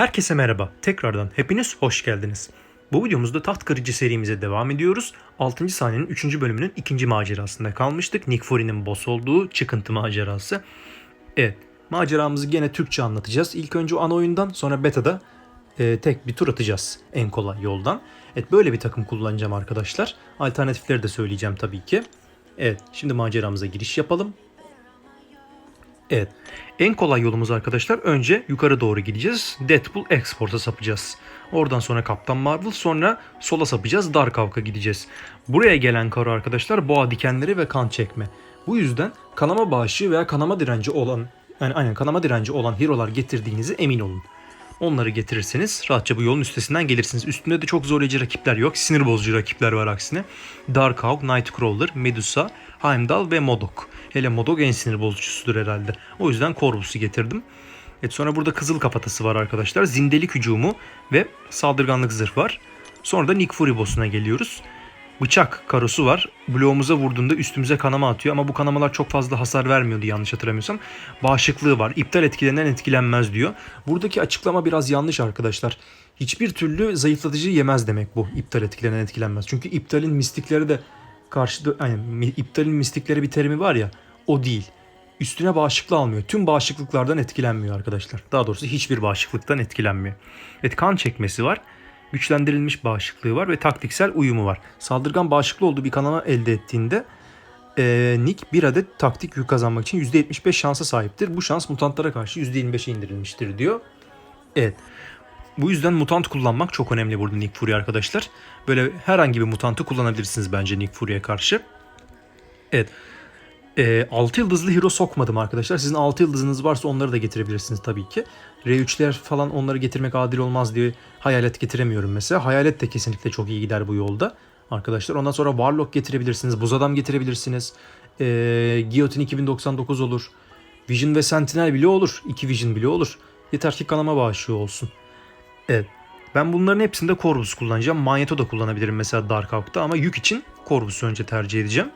Herkese merhaba. Tekrardan hepiniz hoş geldiniz. Bu videomuzda taht kırıcı serimize devam ediyoruz. 6. sahnenin 3. bölümünün 2. macerasında kalmıştık. Nick Fury'nin boss olduğu çıkıntı macerası. Evet, maceramızı gene Türkçe anlatacağız. İlk önce ana oyundan sonra beta'da e, tek bir tur atacağız en kolay yoldan. Evet, böyle bir takım kullanacağım arkadaşlar. Alternatifleri de söyleyeceğim tabii ki. Evet, şimdi maceramıza giriş yapalım. Evet. En kolay yolumuz arkadaşlar önce yukarı doğru gideceğiz. Deadpool Export'a sapacağız. Oradan sonra Kaptan Marvel sonra sola sapacağız. Dark Hawk'a gideceğiz. Buraya gelen karo arkadaşlar boğa dikenleri ve kan çekme. Bu yüzden kanama bağışı veya kanama direnci olan yani aynen kanama direnci olan hero'lar getirdiğinize emin olun. Onları getirirseniz rahatça bu yolun üstesinden gelirsiniz. Üstünde de çok zorlayıcı rakipler yok. Sinir bozucu rakipler var aksine. Darkhawk, Nightcrawler, Medusa, Heimdall ve Modok. Hele Modok en sinir bozucusudur herhalde. O yüzden Corvus'u getirdim. Evet sonra burada kızıl kafatası var arkadaşlar. Zindelik hücumu ve saldırganlık zırh var. Sonra da Nick Fury boss'una geliyoruz. Bıçak karosu var. Bloğumuza vurduğunda üstümüze kanama atıyor ama bu kanamalar çok fazla hasar vermiyordu yanlış hatırlamıyorsam. Bağışıklığı var. İptal etkilenen etkilenmez diyor. Buradaki açıklama biraz yanlış arkadaşlar. Hiçbir türlü zayıflatıcı yemez demek bu. İptal etkilenen etkilenmez. Çünkü iptalin mistikleri de karşıda yani iptalin mistikleri bir terimi var ya o değil. Üstüne bağışıklığı almıyor. Tüm bağışıklıklardan etkilenmiyor arkadaşlar. Daha doğrusu hiçbir bağışıklıktan etkilenmiyor. Evet kan çekmesi var güçlendirilmiş bağışıklığı var ve taktiksel uyumu var. Saldırgan bağışıklı olduğu bir kanama elde ettiğinde e, Nick bir adet taktik yük kazanmak için %75 şansa sahiptir. Bu şans mutantlara karşı %25'e indirilmiştir diyor. Evet. Bu yüzden mutant kullanmak çok önemli burada Nick Fury arkadaşlar. Böyle herhangi bir mutantı kullanabilirsiniz bence Nick Fury'e karşı. Evet. E, 6 yıldızlı hero sokmadım arkadaşlar. Sizin 6 yıldızınız varsa onları da getirebilirsiniz tabii ki. R3'ler falan onları getirmek adil olmaz diye hayalet getiremiyorum mesela. Hayalet de kesinlikle çok iyi gider bu yolda arkadaşlar. Ondan sonra Warlock getirebilirsiniz. Buz Adam getirebilirsiniz. E, Guillotine 2099 olur. Vision ve Sentinel bile olur. 2 Vision bile olur. Yeter ki kanama bağışığı olsun. Evet. Ben bunların hepsinde Corvus kullanacağım. Magneto da kullanabilirim mesela Dark Hawk'ta ama yük için Corvus'u önce tercih edeceğim.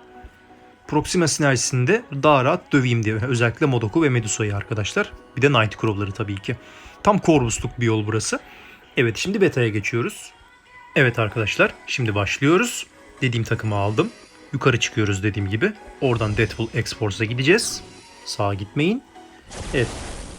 Proxima sinerjisinde daha rahat döveyim diye. Özellikle Modok'u ve Medusa'yı arkadaşlar. Bir de Nightcrawler'ı tabii ki. Tam Corvus'luk bir yol burası. Evet şimdi beta'ya geçiyoruz. Evet arkadaşlar şimdi başlıyoruz. Dediğim takımı aldım. Yukarı çıkıyoruz dediğim gibi. Oradan Deadpool Exports'a gideceğiz. Sağa gitmeyin. Evet.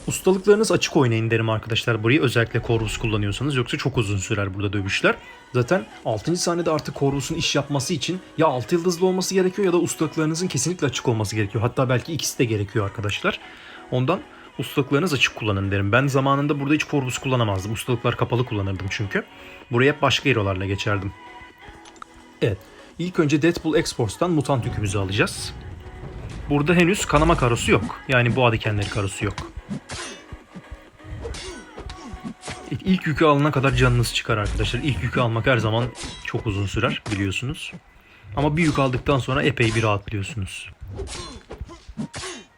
Ustalıklarınız açık oynayın derim arkadaşlar burayı. Özellikle Corvus kullanıyorsanız. Yoksa çok uzun sürer burada dövüşler. Zaten 6. sahnede artık Corvus'un iş yapması için ya 6 yıldızlı olması gerekiyor ya da ustalıklarınızın kesinlikle açık olması gerekiyor. Hatta belki ikisi de gerekiyor arkadaşlar. Ondan ustalıklarınız açık kullanın derim. Ben zamanında burada hiç Corvus kullanamazdım. Ustalıklar kapalı kullanırdım çünkü. Buraya hep başka hero'larla geçerdim. Evet. İlk önce Deadpool Exports'tan mutant yükümüzü alacağız. Burada henüz kanama karosu yok. Yani boğa dikenleri karosu yok. İlk yükü alana kadar canınız çıkar arkadaşlar. İlk yükü almak her zaman çok uzun sürer biliyorsunuz. Ama bir yük aldıktan sonra epey bir rahatlıyorsunuz.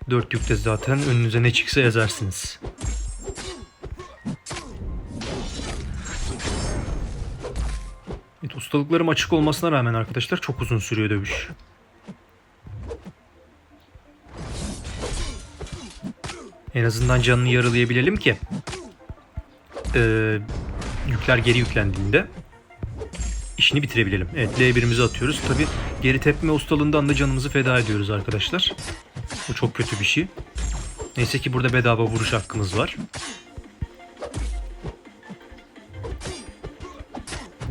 Dört yükte zaten önünüze ne çıksa yazarsınız. Evet, ustalıklarım açık olmasına rağmen arkadaşlar çok uzun sürüyor dövüş. En azından canını yaralayabilelim ki e, yükler geri yüklendiğinde işini bitirebilelim. Evet L1'imizi atıyoruz. Tabi geri tepme ustalığından da canımızı feda ediyoruz arkadaşlar. Bu çok kötü bir şey. Neyse ki burada bedava vuruş hakkımız var.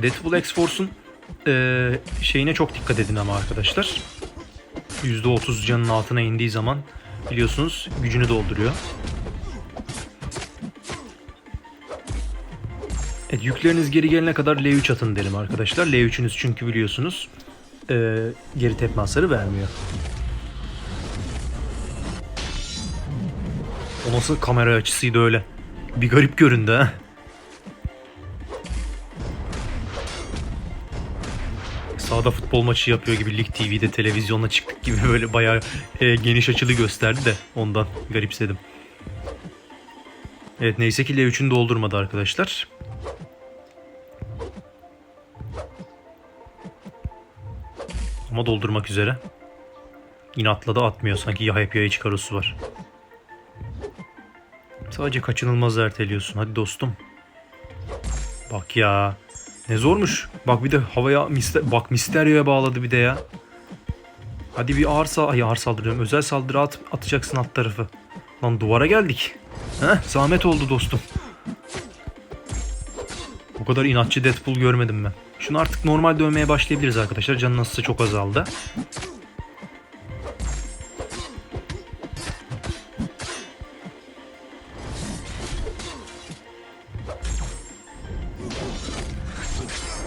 Deadpool X-Force'un e, şeyine çok dikkat edin ama arkadaşlar. %30 canın altına indiği zaman biliyorsunuz gücünü dolduruyor. Evet, yükleriniz geri gelene kadar L3 atın derim arkadaşlar. L3'ünüz çünkü biliyorsunuz e, geri tepme hasarı vermiyor. O nasıl kamera açısıydı öyle? Bir garip göründü ha. Sağda futbol maçı yapıyor gibi Lig TV'de televizyonla çıktık gibi böyle bayağı e, geniş açılı gösterdi de ondan garipsedim. Evet neyse ki L3'ünü doldurmadı arkadaşlar. Ama doldurmak üzere. İnatla da atmıyor sanki ya hep ya var. Sadece kaçınılmaz erteliyorsun. Hadi dostum. Bak ya. Ne zormuş. Bak bir de havaya mister bak Mysterio'ya bağladı bir de ya. Hadi bir ağır sal ay ağır saldırıyorum. Özel saldırı at atacaksın alt tarafı. Lan duvara geldik. Heh, zahmet oldu dostum. Bu kadar inatçı Deadpool görmedim ben. Şunu artık normal dövmeye başlayabiliriz arkadaşlar. Canı nasılsa çok azaldı.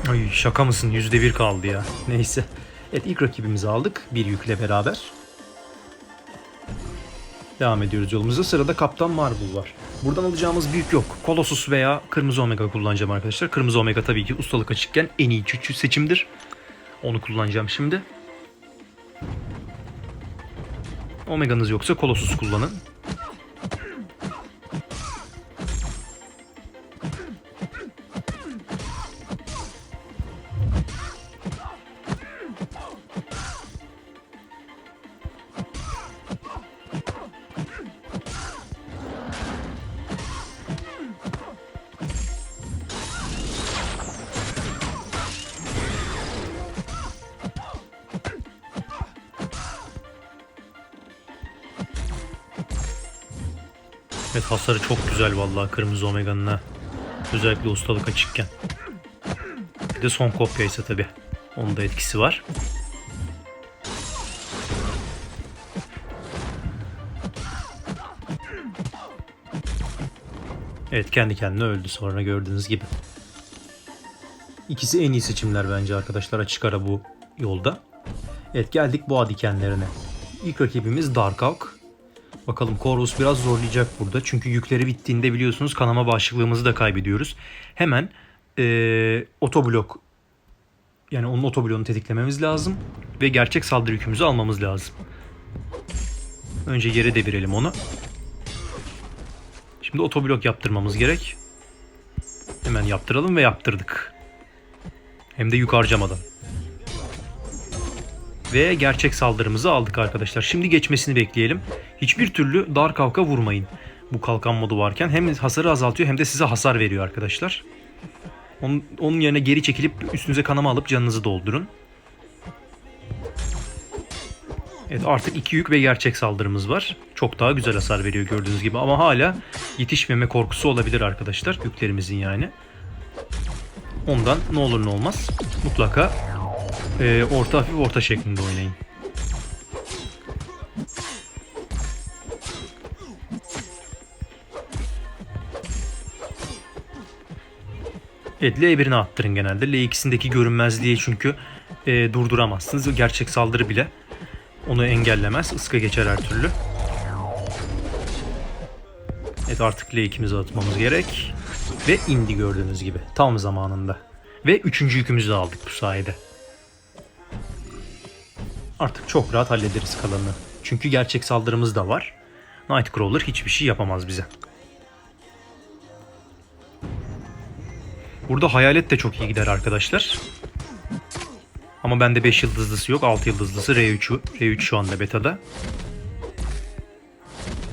Ay şaka mısın? Yüzde bir kaldı ya. Neyse. Evet ilk rakibimizi aldık. Bir yükle beraber. Devam ediyoruz yolumuza. Sırada Kaptan Marvel var. Buradan alacağımız büyük yok. Colossus veya Kırmızı Omega kullanacağım arkadaşlar. Kırmızı Omega tabii ki ustalık açıkken en iyi çüçü seçimdir. Onu kullanacağım şimdi. Omega'nız yoksa Colossus kullanın. Evet hasarı çok güzel vallahi Kırmızı Omega'nın ha. Özellikle ustalık açıkken. Bir de son kopya ise tabi. Onun da etkisi var. Evet kendi kendine öldü sonra gördüğünüz gibi. İkisi en iyi seçimler bence arkadaşlar açık ara bu yolda. Evet geldik boğa dikenlerine. İlk rakibimiz Darkhawk. Bakalım Corvus biraz zorlayacak burada. Çünkü yükleri bittiğinde biliyorsunuz kanama bağışıklığımızı da kaybediyoruz. Hemen eee otoblok yani onun otobloğunu tetiklememiz lazım. Ve gerçek saldırı yükümüzü almamız lazım. Önce yere devirelim onu. Şimdi otoblok yaptırmamız gerek. Hemen yaptıralım ve yaptırdık. Hem de yük harcamadan. Ve gerçek saldırımızı aldık arkadaşlar. Şimdi geçmesini bekleyelim. Hiçbir türlü dar kalka vurmayın. Bu kalkan modu varken hem hasarı azaltıyor hem de size hasar veriyor arkadaşlar. Onun, onun yerine geri çekilip üstünüze kanama alıp canınızı doldurun. Evet artık iki yük ve gerçek saldırımız var. Çok daha güzel hasar veriyor gördüğünüz gibi ama hala yetişmeme korkusu olabilir arkadaşlar yüklerimizin yani. Ondan ne olur ne olmaz mutlaka e, orta hafif orta şeklinde oynayın. Evet L1'ini attırın genelde. L2'sindeki görünmezliği çünkü e, durduramazsınız. Gerçek saldırı bile onu engellemez. Iska geçer her türlü. Evet artık L2'mizi atmamız gerek. Ve indi gördüğünüz gibi. Tam zamanında. Ve üçüncü yükümüzü de aldık bu sayede. Artık çok rahat hallederiz kalanını. Çünkü gerçek saldırımız da var. Nightcrawler hiçbir şey yapamaz bize. Burada hayalet de çok iyi gider arkadaşlar. Ama bende 5 yıldızlısı yok. 6 yıldızlısı R3, R3 şu anda betada.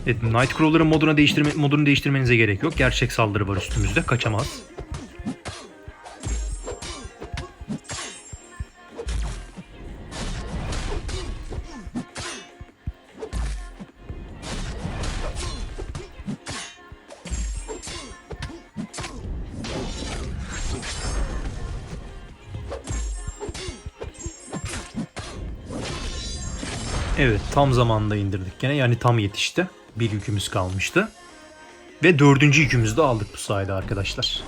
Evet, Nightcrawler'ın moduna değiştirme, modunu değiştirmenize gerek yok. Gerçek saldırı var üstümüzde. Kaçamaz. Evet tam zamanında indirdik gene yani tam yetişti. Bir yükümüz kalmıştı. Ve dördüncü yükümüzü de aldık bu sayede arkadaşlar.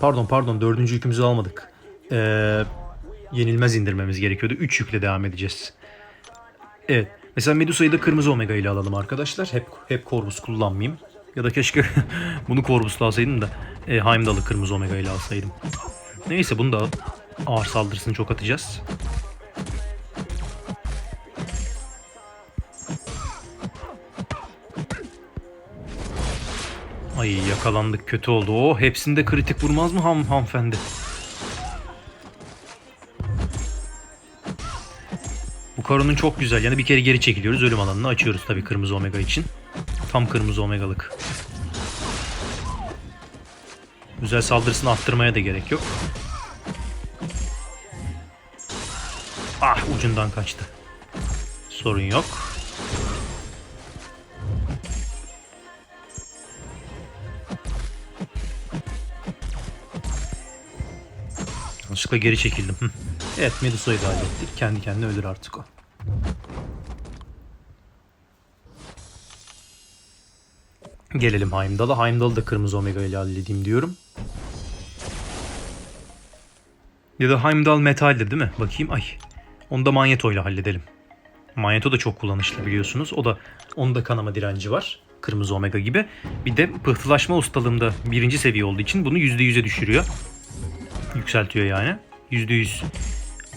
Pardon pardon dördüncü yükümüzü almadık. Ee, yenilmez indirmemiz gerekiyordu. Üç yükle devam edeceğiz. Evet. Mesela Medusa'yı da kırmızı omega ile alalım arkadaşlar. Hep hep Corvus kullanmayayım. Ya da keşke bunu Corvus'la alsaydım da e, Heimdall'ı kırmızı omega ile alsaydım. Neyse bunu da ağır saldırısını çok atacağız. Ay yakalandık kötü oldu. O hepsinde kritik vurmaz mı ham hanımefendi? Bu karonun çok güzel. Yani bir kere geri çekiliyoruz. Ölüm alanını açıyoruz tabii kırmızı omega için. Tam kırmızı omegalık. Özel saldırısını arttırmaya da gerek yok. Ah ucundan kaçtı. Sorun yok. Yanlışlıkla geri çekildim. Evet Medusa'yı da hallettik. Kendi kendine ölür artık o. Gelelim Heimdall'a. Heimdall'ı da kırmızı omega ile halledeyim diyorum. Ya da Heimdall metaldir değil mi? Bakayım ay. Onu da Magneto ile halledelim. Magneto da çok kullanışlı biliyorsunuz. O da onun da kanama direnci var. Kırmızı omega gibi. Bir de pıhtılaşma ustalığımda birinci seviye olduğu için bunu %100'e düşürüyor. Yükseltiyor yani. %100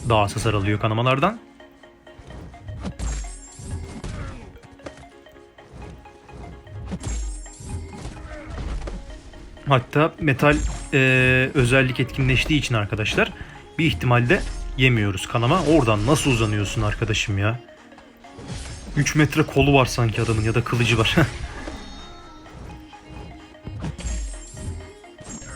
daha hasar alıyor kanamalardan. Hatta metal e, özellik etkinleştiği için arkadaşlar bir ihtimalle yemiyoruz kanama. Oradan nasıl uzanıyorsun arkadaşım ya? 3 metre kolu var sanki adamın ya da kılıcı var.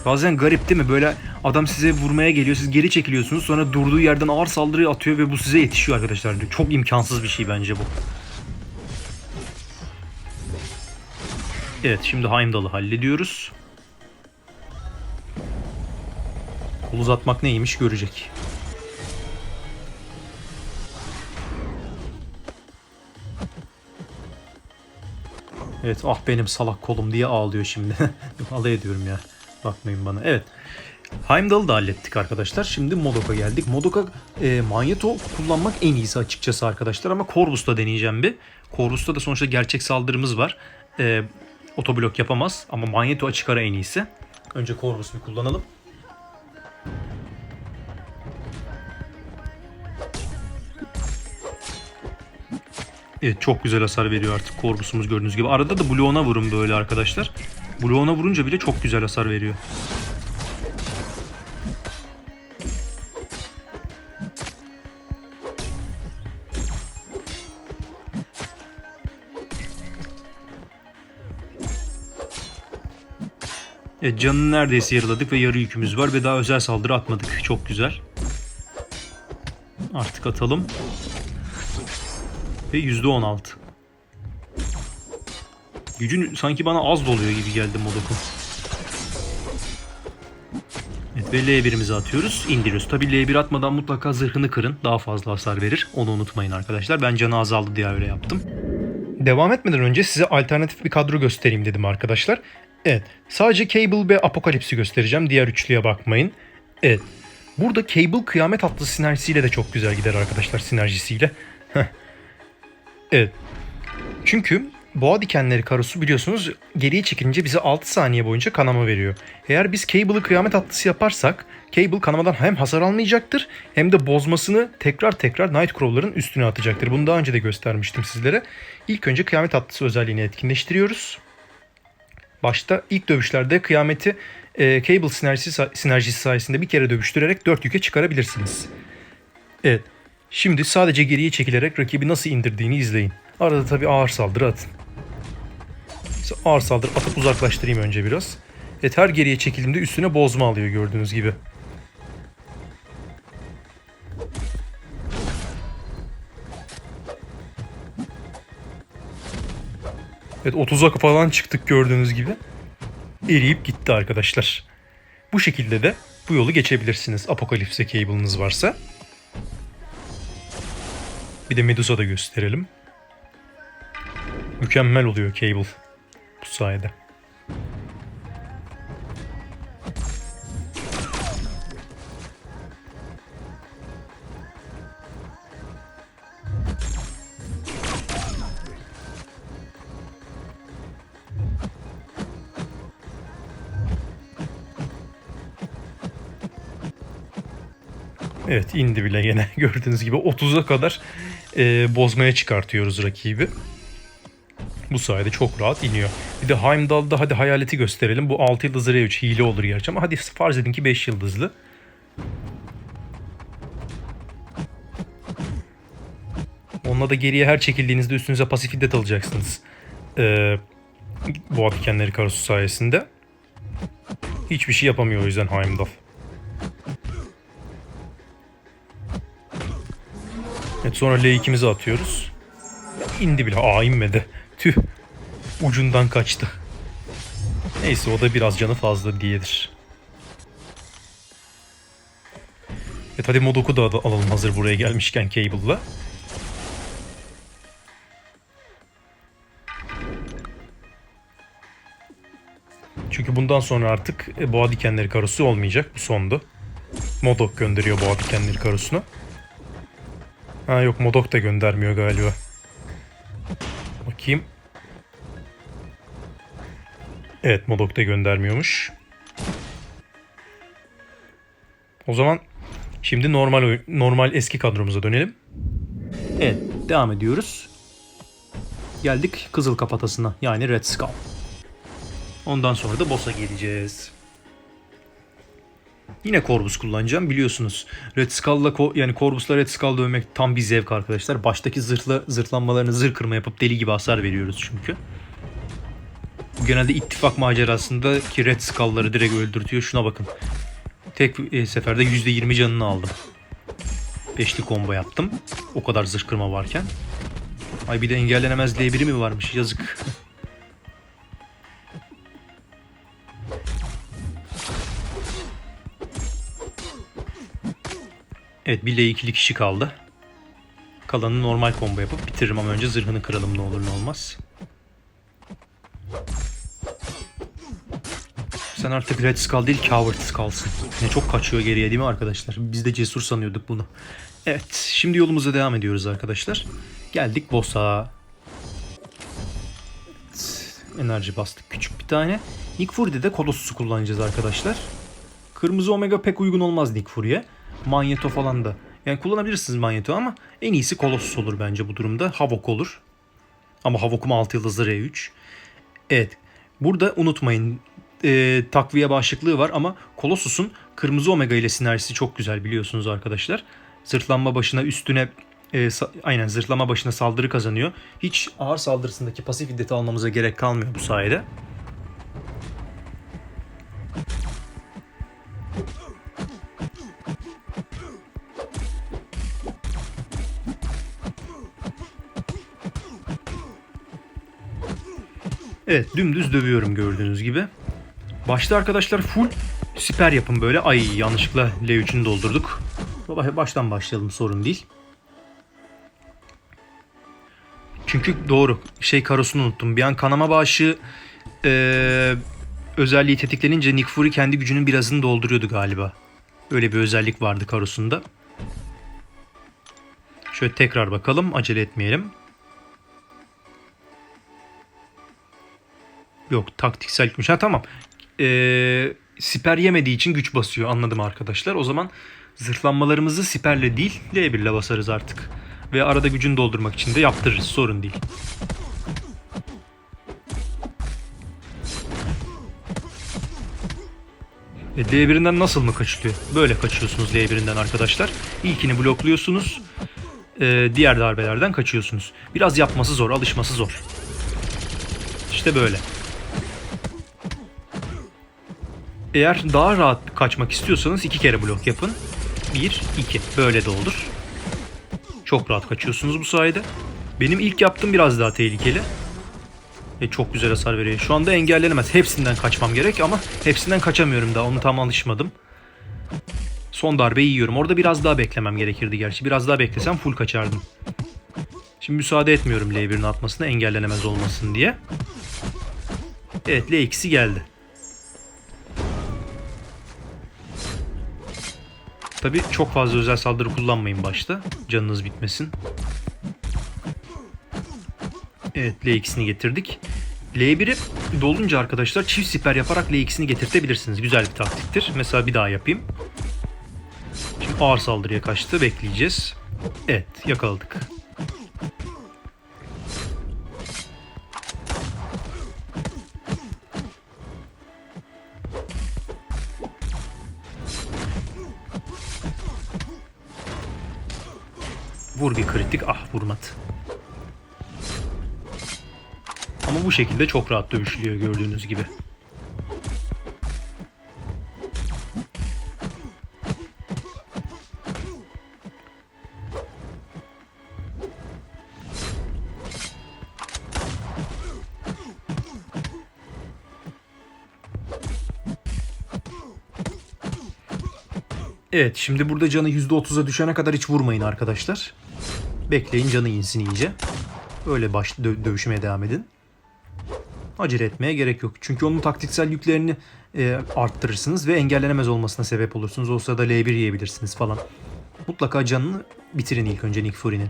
Bazen garip değil mi? Böyle adam size vurmaya geliyor. Siz geri çekiliyorsunuz. Sonra durduğu yerden ağır saldırı atıyor ve bu size yetişiyor arkadaşlar. Çok imkansız bir şey bence bu. Evet şimdi Heimdall'ı hallediyoruz. Kol uzatmak neymiş görecek. Evet ah benim salak kolum diye ağlıyor şimdi. Alay ediyorum ya. Bakmayın bana. Evet. Heimdall'ı da hallettik arkadaşlar. Şimdi Modok'a geldik. Modok'a e, Magneto kullanmak en iyisi açıkçası arkadaşlar ama Corvus'ta deneyeceğim bir. Corvus'ta da sonuçta gerçek saldırımız var. E, otoblok yapamaz ama Magneto açık ara en iyisi. Önce Corvus kullanalım. Evet çok güzel hasar veriyor artık Corvus'umuz gördüğünüz gibi. Arada da bloğuna vurun böyle arkadaşlar. Bloğuna vurunca bile çok güzel hasar veriyor. Evet canını neredeyse yarıladık ve yarı yükümüz var ve daha özel saldırı atmadık. Çok güzel. Artık atalım. Ve %16. Gücün sanki bana az doluyor gibi geldi Modok'un. Evet ve L1'imizi atıyoruz. indiriyoruz. Tabi L1 atmadan mutlaka zırhını kırın. Daha fazla hasar verir. Onu unutmayın arkadaşlar. Ben canı azaldı diye öyle yaptım. Devam etmeden önce size alternatif bir kadro göstereyim dedim arkadaşlar. Evet. Sadece Cable ve Apocalypse'i göstereceğim. Diğer üçlüye bakmayın. Evet. Burada Cable kıyamet atlı sinerjisiyle de çok güzel gider arkadaşlar sinerjisiyle. evet. Çünkü boğa dikenleri karosu biliyorsunuz geriye çekilince bize 6 saniye boyunca kanama veriyor. Eğer biz Cable'ı kıyamet atlısı yaparsak Cable kanamadan hem hasar almayacaktır hem de bozmasını tekrar tekrar Nightcrawler'ın üstüne atacaktır. Bunu daha önce de göstermiştim sizlere. İlk önce kıyamet atlısı özelliğini etkinleştiriyoruz. Başta ilk dövüşlerde kıyameti e, Cable sinerjisi, sinerjisi sayesinde bir kere dövüştürerek 4 yüke çıkarabilirsiniz. Evet. Şimdi sadece geriye çekilerek rakibi nasıl indirdiğini izleyin. Arada tabi ağır saldırı atın. Ağır saldırı atıp uzaklaştırayım önce biraz. Evet her geriye çekildiğimde üstüne bozma alıyor gördüğünüz gibi. Evet 30'a falan çıktık gördüğünüz gibi. Eriyip gitti arkadaşlar. Bu şekilde de bu yolu geçebilirsiniz. Apokalipse cable'ınız varsa. Bir de Medusa da gösterelim. Mükemmel oluyor Cable sayede. Evet indi bile gene gördüğünüz gibi 30'a kadar e, bozmaya çıkartıyoruz rakibi. Bu sayede çok rahat iniyor. Bir de Heimdall'da hadi hayaleti gösterelim. Bu 6 yıldızlı R3 hile olur gerçi ama hadi farz edin ki 5 yıldızlı. Onunla da geriye her çekildiğinizde üstünüze pasifiddet alacaksınız. Ee, boğa dikenleri karosu sayesinde. Hiçbir şey yapamıyor o yüzden Heimdall. Evet sonra L2'mizi atıyoruz. İndi bile. Aa inmedi. Tüh. Ucundan kaçtı. Neyse o da biraz canı fazla diyedir. Evet hadi Modok'u da al- alalım hazır buraya gelmişken Cable'la. Çünkü bundan sonra artık e, boğa dikenleri karosu olmayacak. Bu sondu. Modok gönderiyor boğa dikenleri karosunu. Ha yok Modok da göndermiyor galiba. Bakayım. Evet Modok da göndermiyormuş. O zaman şimdi normal normal eski kadromuza dönelim. Evet devam ediyoruz. Geldik Kızıl Kafatası'na yani Red Skull. Ondan sonra da boss'a geleceğiz. Yine Corvus kullanacağım biliyorsunuz. Red Skull'la yani Corvus'la Red Skull dövmek tam bir zevk arkadaşlar. Baştaki zırhla zırhlanmalarını zırh kırma yapıp deli gibi hasar veriyoruz çünkü. Bu genelde ittifak macerasında ki Red Skull'ları direkt öldürtüyor. Şuna bakın. Tek e, seferde %20 canını aldım. Beşli combo yaptım. O kadar zırh kırma varken. Ay bir de engellenemez L1'i mi varmış yazık. Evet bir L2'li kişi kaldı. Kalanı normal combo yapıp bitiririm ama önce zırhını kıralım ne olur ne olmaz. Sen artık Red Skull değil Coward Skull'sın. Ne çok kaçıyor geriye değil mi arkadaşlar? Biz de cesur sanıyorduk bunu. Evet şimdi yolumuza devam ediyoruz arkadaşlar. Geldik boss'a. Evet, enerji bastık küçük bir tane. Nick Fury'de de Colossus'u kullanacağız arkadaşlar. Kırmızı Omega pek uygun olmaz Nick Fury'e. Magneto falan da. Yani kullanabilirsiniz Magneto ama en iyisi Colossus olur bence bu durumda. Havok olur. Ama Havok'um 6 yıldızlı R3. Evet. Burada unutmayın e, takviye bağışıklığı var ama Colossus'un kırmızı omega ile sinerjisi çok güzel biliyorsunuz arkadaşlar. Zırhlanma başına üstüne e, aynen zırhlama başına saldırı kazanıyor. Hiç ağır saldırısındaki pasif iddeti almamıza gerek kalmıyor bu sayede. Evet dümdüz dövüyorum gördüğünüz gibi. Başta arkadaşlar full siper yapın böyle. Ay yanlışlıkla L3'ünü doldurduk. Baştan başlayalım sorun değil. Çünkü doğru şey karosunu unuttum. Bir an kanama bağışı eee, özelliği tetiklenince Nick Fury kendi gücünün birazını dolduruyordu galiba. Öyle bir özellik vardı karosunda. Şöyle tekrar bakalım acele etmeyelim. Yok taktiksel gitmiş. Ha tamam. Ee, siper yemediği için güç basıyor anladım arkadaşlar. O zaman zırhlanmalarımızı siperle değil L1 ile basarız artık. Ve arada gücünü doldurmak için de yaptırırız sorun değil. E, D1'inden nasıl mı kaçılıyor? Böyle kaçıyorsunuz D1'inden arkadaşlar. İlkini blokluyorsunuz. e, diğer darbelerden kaçıyorsunuz. Biraz yapması zor, alışması zor. İşte böyle. Eğer daha rahat kaçmak istiyorsanız iki kere blok yapın. Bir, iki. Böyle de olur. Çok rahat kaçıyorsunuz bu sayede. Benim ilk yaptığım biraz daha tehlikeli. Ve çok güzel hasar veriyor. Şu anda engellenemez. Hepsinden kaçmam gerek ama hepsinden kaçamıyorum daha. Onu tam alışmadım. Son darbeyi yiyorum. Orada biraz daha beklemem gerekirdi gerçi. Biraz daha beklesem full kaçardım. Şimdi müsaade etmiyorum L1'in atmasına engellenemez olmasın diye. Evet L2'si geldi. Tabi çok fazla özel saldırı kullanmayın başta. Canınız bitmesin. Evet L2'sini getirdik. L1'i dolunca arkadaşlar çift siper yaparak L2'sini getirtebilirsiniz. Güzel bir taktiktir. Mesela bir daha yapayım. Şimdi ağır saldırıya kaçtı. Bekleyeceğiz. Evet yakaladık. Vur bir kritik. Ah vurmadı. Ama bu şekilde çok rahat dövüşülüyor gördüğünüz gibi. Evet şimdi burada canı %30'a düşene kadar hiç vurmayın arkadaşlar. Bekleyin canı insin iyice. Öyle baş dö- dövüşmeye devam edin. Acele etmeye gerek yok. Çünkü onun taktiksel yüklerini e, arttırırsınız ve engellenemez olmasına sebep olursunuz. O sırada L1 yiyebilirsiniz falan. Mutlaka canını bitirin ilk önce Nick Fury'nin.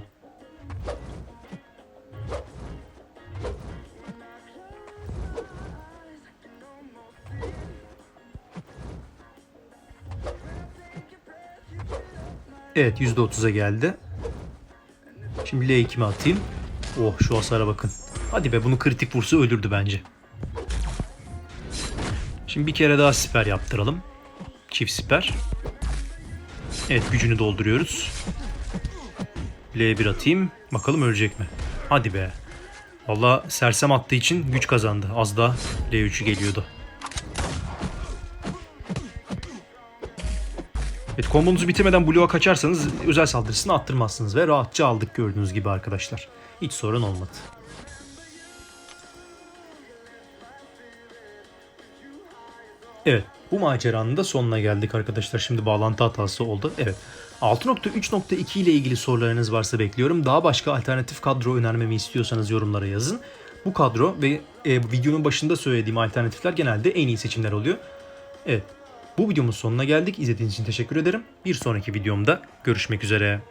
Evet %30'a geldi. Şimdi L2'mi atayım. Oh şu hasara bakın. Hadi be bunu kritik vursa ölürdü bence. Şimdi bir kere daha siper yaptıralım. Çift siper. Evet gücünü dolduruyoruz. L1 atayım. Bakalım ölecek mi? Hadi be. Valla sersem attığı için güç kazandı. Az daha L3'ü geliyordu. Evet kombonuzu bitirmeden bloğa kaçarsanız özel saldırısını attırmazsınız ve rahatça aldık gördüğünüz gibi arkadaşlar. Hiç sorun olmadı. Evet bu maceranın da sonuna geldik arkadaşlar. Şimdi bağlantı hatası oldu. Evet 6.3.2 ile ilgili sorularınız varsa bekliyorum. Daha başka alternatif kadro önermemi istiyorsanız yorumlara yazın. Bu kadro ve e, videonun başında söylediğim alternatifler genelde en iyi seçimler oluyor. Evet bu videomuz sonuna geldik. İzlediğiniz için teşekkür ederim. Bir sonraki videomda görüşmek üzere.